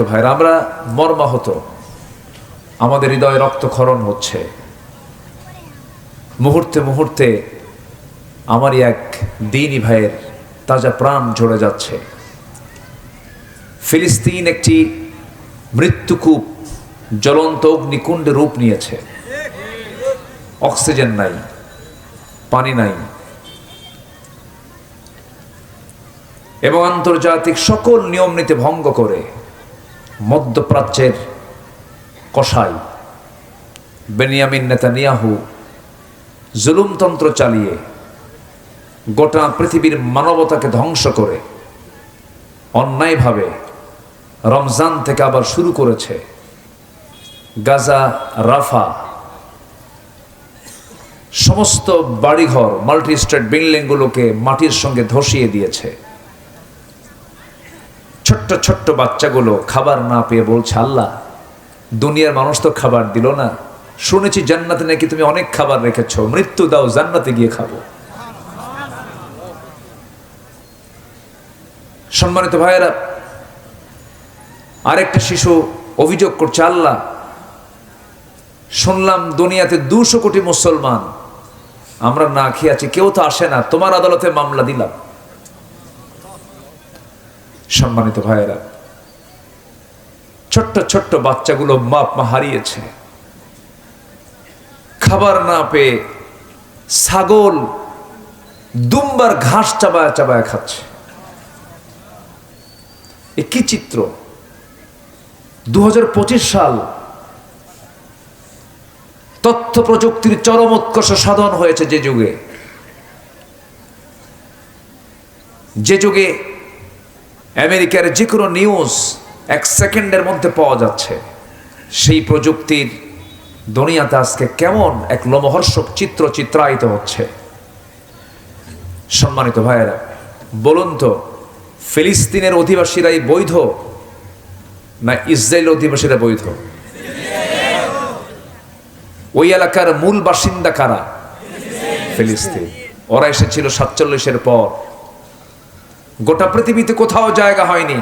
তো ভাইরা, আমরা মর্মাহত। আমাদের হৃদয়ে রক্তক্ষরণ হচ্ছে। মুহূর্তে মুহূর্তে আমারই এক দিনই ভাইয়ের তাজা প্রাণ ঝরে যাচ্ছে। ফিলিস্তিন একটি মৃত্যুকূপ জ্বলন্ত অগ্নিকুণ্ডে রূপ নিয়েছে। অক্সিজেন নাই, পানি নাই। এবং আন্তর্জাতিক সকল নিয়ম নীতি ভঙ্গ করে মধ্যপ্রাচ্যের কসাই বেনিয়ামিন নেতানিয়াহু জুলুমতন্ত্র চালিয়ে গোটা পৃথিবীর মানবতাকে ধ্বংস করে অন্যায়ভাবে রমজান থেকে আবার শুরু করেছে গাজা, রাফা, সমস্ত বাড়িঘর মাল্টি স্টেট বিল্ডিংগুলোকে মাটির সঙ্গে ধসিয়ে দিয়েছে। ছোট্ট ছোট্ট বাচ্চাগুলো খাবার না পেয়ে বলছে, আল্লাহ, দুনিয়ার মানুষ তো খাবার দিল না। শুনেছি জান্নাতে নাকি তুমি অনেক খাবার রেখেছ। মৃত্যু দাও, জান্নাতে গিয়ে খাব। সম্মানিত ভাইয়েরা, আরেকটা শিশু অভিযোগ করছে, আল্লাহ, শুনলাম দুনিয়াতে দুশো কোটি মুসলমান। আমরা না খেয়ে আছি, কেউ তো আসে না। তোমার আদালতে মামলা দিলাম। সম্মানিত ভাইয়েরা, ছোট্ট ছোট্ট বাচ্চাগুলো মাপ মা হারিয়েছে। খাবার না পেয়ে ছাগল দুম্বার ঘাস চাবায় চাবায় খাচ্ছে। এ কি চিত্র? দু হাজার পঁচিশ সাল তথ্য প্রযুক্তির চরম উৎকর্ষ সাধন হয়েছে যে যুগে। যে যুগে আমেরিকার যে কোনো নিউজ এক সেকেন্ডের মধ্যে পাওয়া যাচ্ছে। সেই প্রযুক্তির দুনিয়াতে আজকে কেমন এক লোমহর্ষক চিত্র চিত্রায়িত হচ্ছে। সম্মানিত ভাইয়েরা, বলুন তো, ফিলিস্তিনের অধিবাসীরাই বৈধ না ইসরায়েল অধিবাসীরা বৈধ? ওই এলাকার মূল বাসিন্দা কারা? ফিলিস্তিন। ওরা এসেছিল সাতচল্লিশের পর। গোটা পৃথিবীতে কোথাও জায়গা হয়নি।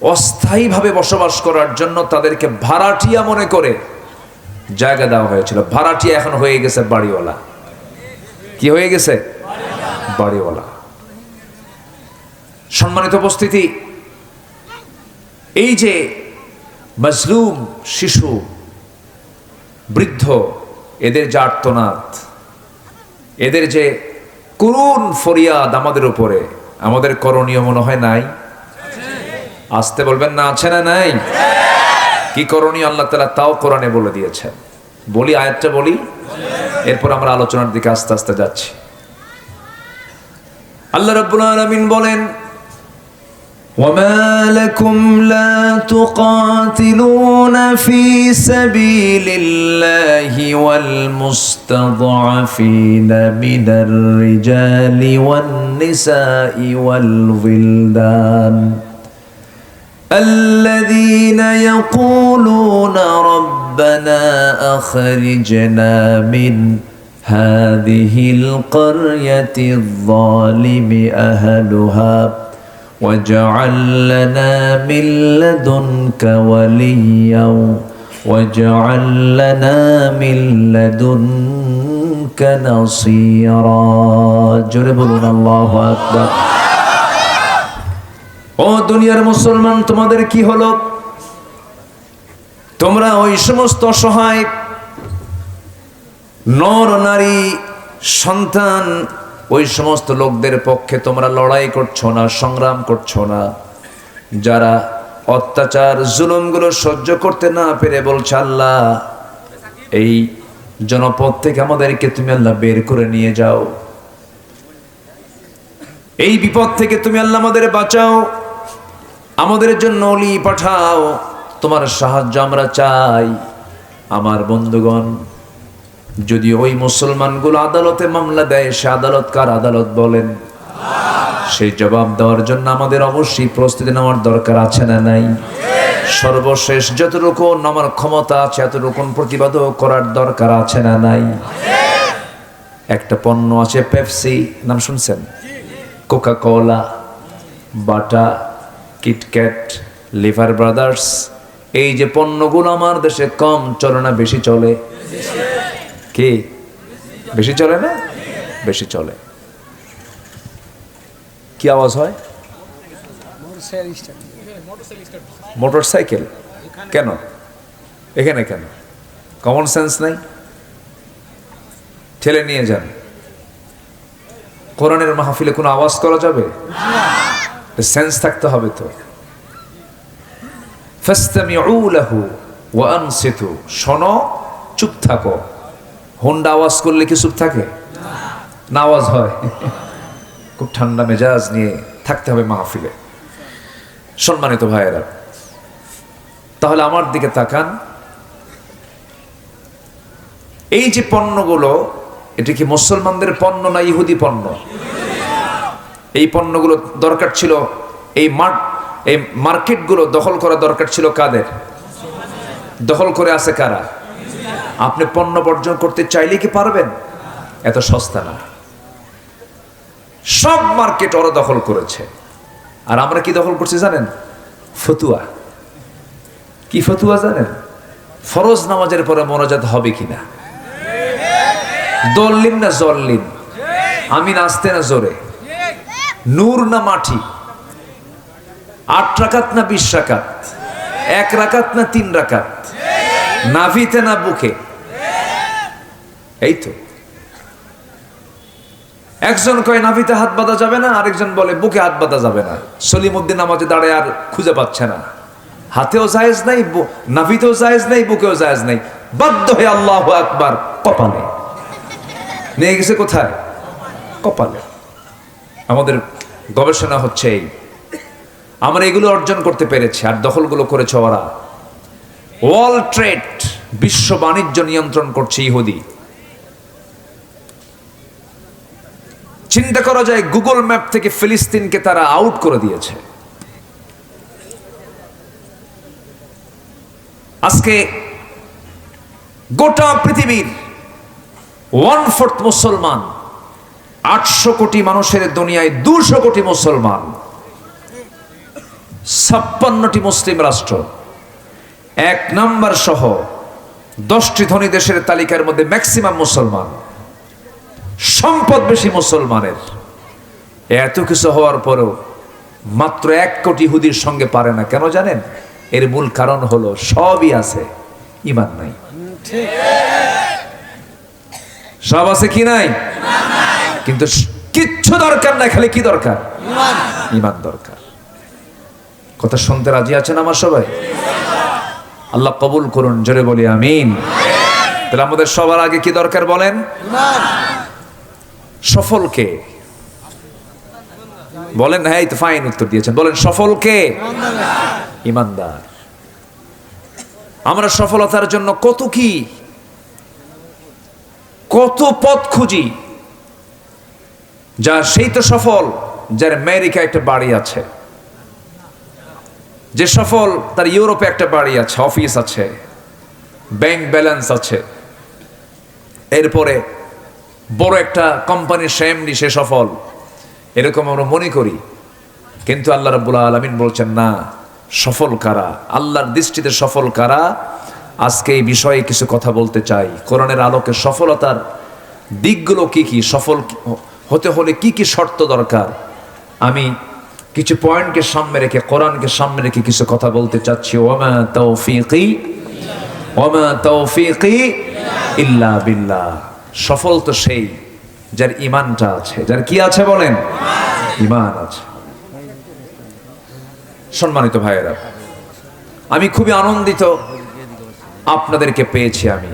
অস্থায়ীভাবে বসবাস করার জন্য তাদেরকে ভাড়াটিয়া মনে করে জায়গা দেওয়া হয়েছিল। ভাড়াটিয়া এখন হয়ে গেছে বাড়িওয়ালা। কি হয়ে গেছে? বাড়িওয়ালা। সম্মানিত উপস্থিতি, এই যে মজলুম শিশু, বৃদ্ধ, এদের যে আর্তনাদ, এদের যে করুণ ফরিয়াদ আমাদের উপরে। আমাদের করণীয় মনে হয় নাই? আসতে বলবেন না, আছে না নাই? কি করণীয়? আল্লাহ তালা তাও কোরআনে বলে দিয়েছেন। বলি আয়াতটা বলি? এরপর আমরা আলোচনার দিকে আস্তে আস্তে যাচ্ছি। আল্লাহ রব্বুল আলমিন বলেন وما لكم لا تقاتلون في سبيل الله والمستضعفين من الرجال والنساء والولدان الذين يقولون ربنا أخرجنا من هذه القرية الظالم أهلها واجعل لنا من لدنك وليا واجعل لنا من لدنك نصيرا جربنا الله أكبر ও দুনিয়ার মুসলমান তোমাদের কি হলো তোমরা ওই সমস্ত অসহায় নর নারী সন্তান ওই সমস্ত লোকদের পক্ষে তোমরা লড়াই করছ না, সংগ্রাম করছ না। যারা অত্যাচার, জুলুমগুলো সহ্য করতে না পেরে বলছে, আল্লাহ, এই জনপদ থেকে আমাদেরকে তুমি আল্লাহ বের করে নিয়ে যাও। এই বিপদ থেকে তুমি আল্লাহ আমাদের বাঁচাও। আমাদের জন্য অলি পাঠাও। তোমার সাহায্য আমরা চাই। আমার বন্ধুগণ যদি ওই মুসলমানগুলো আদালতে মামলা দেয়, সে আদালত কার আদালত বলেন? সেই জবাব দেওয়ার জন্য আমাদের অবশ্যই প্রস্তুতি নেওয়ার দরকার আছে না নাই? সর্বশেষ যতটুকু আমার ক্ষমতা আছে, এতটুকুন প্রতিবাদও করার দরকার আছে না নাই? একটা পণ্য আছে পেপসি, নাম শুনছেন? Coca Cola Bata, KitKat, Lever Brothers. এই যে পণ্যগুলো আমার দেশে কম, চলে না বেশি চলে? কি? বেশি চলে না? বেশি চলে। কি আওয়াজ হয়? মোটর সাইকেল কেন? এখানে কেন? কমন সেন্স নাই? ঠেলে নিয়ে যান। কোরআনের মাহফিলে কোনো আওয়াজ করা যাবে? সেন্স থাকতে হবে তো। শোনো চুপ থাকো। হোন্ডা আওয়াজ করলে কি চুপ থাকে? না আওয়াজ হয়। খুব ঠান্ডা মেজাজ নিয়ে থাকতে হবে মাহফিলে। সম্মানিত ভাইয়েরা, তাহলে আমার দিকে তাকান। এই যে পণ্যগুলো, এটা কি মুসলমানদের পণ্য না ইহুদি পণ্য? এই পণ্যগুলো দরকার ছিল, এই মার্ট এই মার্কেটগুলো দখল করা দরকার ছিল কাদের? দখল করে আছে কারা? আপনি পণ্য বর্জন করতে চাইলে কি পারবেন? এত সস্তা না। সব মার্কেট ওরা দখল করেছে। আর আমরা কি দখল করছি জানেন? ফতুয়া। কি ফতুয়া জানেন? ফরজ নামাজের পরে মনোজাত হবে কিনা? দল্লিম না জল্লিম? আমি নাচতে না জোরে? নূর না মাটি? আট রাকাত না বিশ রাকাত? এক রাকাত না তিন রাকাত? নাভিতে না বুকে? এই তো। একজন কয়, নাভিতে হাত বাঁধা যাবে না? আরেকজন বলে, বুকে হাত বাঁধা যাবে না। সলিম সলিমুদ্দিন নামাজে দাঁড়ায় আর খুঁজে পাচ্ছে না। হাতেও জায়েজ নাই নাভিতেও জায়েজ নাই, বুকেও জায়েজ নাই। বাধ্য হয়ে আল্লাহ আকবার, কপালে। নিয়ে গেছে কোথায়? কপালে। আমাদের গবেষণা হচ্ছে এই। আমরা এগুলো অর্জন করতে পেরেছি আর দখলগুলো করেছে ওরা। ওয়ার্ল্ড ট্রেড, বিশ্ব বাণিজ্য নিয়ন্ত্রণ করছে ইহুদি। চিন্তা করা যায় গুগল ম্যাপ থেকে ফিলিস্তিনকে তারা আউট করে দিয়েছে। আজকে গোটা পৃথিবীর ওয়ান ফোর্থ মুসলমান, আটশো কোটি মানুষের দুনিয়ায় দুশো কোটি মুসলমান, ছাপ্পান্নটি মুসলিম রাষ্ট্র, এক নাম্বার সহ দশটি ধনী দেশের তালিকার মধ্যে ম্যাক্সিমাম মুসলমান। সম্পদ বেশি মুসলমানের। এত কিছু হওয়ার পরেও মাত্র এক কোটি হুদির সঙ্গে পারে না, কেন জানেন? এর মূল কারণ হলো সবই আছে, ইমান নাই। সব আছে কি নাই? কিন্তু কিচ্ছু দরকার নাই, খালি কি দরকার? ইমান দরকার। কথা শুনতে রাজি আছেন আমার সবাই? আল্লাহ কবুল করুন, জোরে বলি, আমিন। তাহলে আমাদের সবার আগে কি দরকার বলেন? সফলকে। বলেন হ্যাঁ তো ফাইন উত্তর দিয়েছেন। বলেন, সফলকে। ইমানদার। আমরা সফলতার জন্য কত কি, কত পথ খুঁজি যা সেই তো সফল, যার আমেরিকা একটা বাড়ি আছে। যে সফল, তার ইউরোপে একটা বাড়ি আছে, অফিস আছে, ব্যাংক ব্যালেন্স আছে। এরপরে বড় একটা কোম্পানির সেমনি সে সফল। এরকম আমরা মনে করি। কিন্তু আল্লাহ রাব্বুল আলামিন বলছেন, না, সফল কারা? আল্লাহর দৃষ্টিতে সফল কারা? আজকে এই বিষয়ে কিছু কথা বলতে চাই। কোরআনের আলোকে সফলতার দিকগুলো কি কি? সফল হতে হলে কি কি শর্ত দরকার? আমি কিছু পয়েন্টকে সামনে রেখে, কোরআনকে সামনে রেখে কিছু কথা বলতে চাচ্ছি। ওমা তৌফিকি ওমা তৌফিকি ইল্লা বিল্লাহ। সফল তো সেই যার ইমানটা আছে। যার কি আছে বলেন? ইমান আছে। সম্মানিত ভাইয়েরা, আমি খুবই আনন্দিত আপনাদেরকে পেয়েছি আমি।